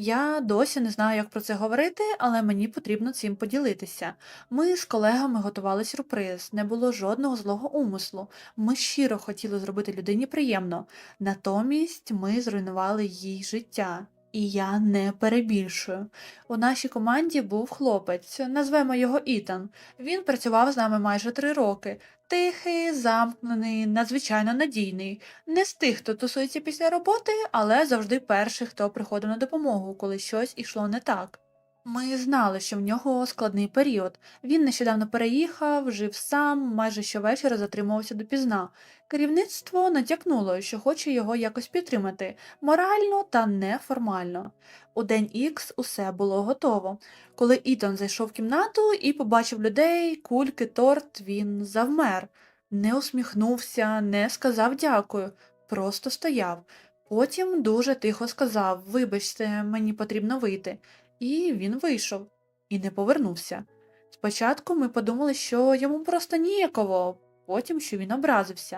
Я досі не знаю, як про це говорити, але мені потрібно цим поділитися. Ми з колегами готували сюрприз, не було жодного злого умислу. Ми щиро хотіли зробити людині приємно. Натомість ми зруйнували їй життя. І я не перебільшую. У нашій команді був хлопець, назвемо його Ітан. Він працював з нами майже три роки. Тихий, замкнений, надзвичайно надійний. Не з тих, хто тусується після роботи, але завжди перший, хто приходив на допомогу, коли щось ішло не так. Ми знали, що в нього складний період. Він нещодавно переїхав, жив сам, майже щовечора затримувався допізна. Керівництво натякнуло, що хоче його якось підтримати морально та неформально. У день Ікс усе було готово. Коли Ітан зайшов в кімнату і побачив людей, кульки, торт, він завмер. Не усміхнувся, не сказав дякую, просто стояв. Потім дуже тихо сказав Вибачте, мені потрібно вийти. І він вийшов і не повернувся. Спочатку ми подумали, що йому просто ніяково, потім що він образився.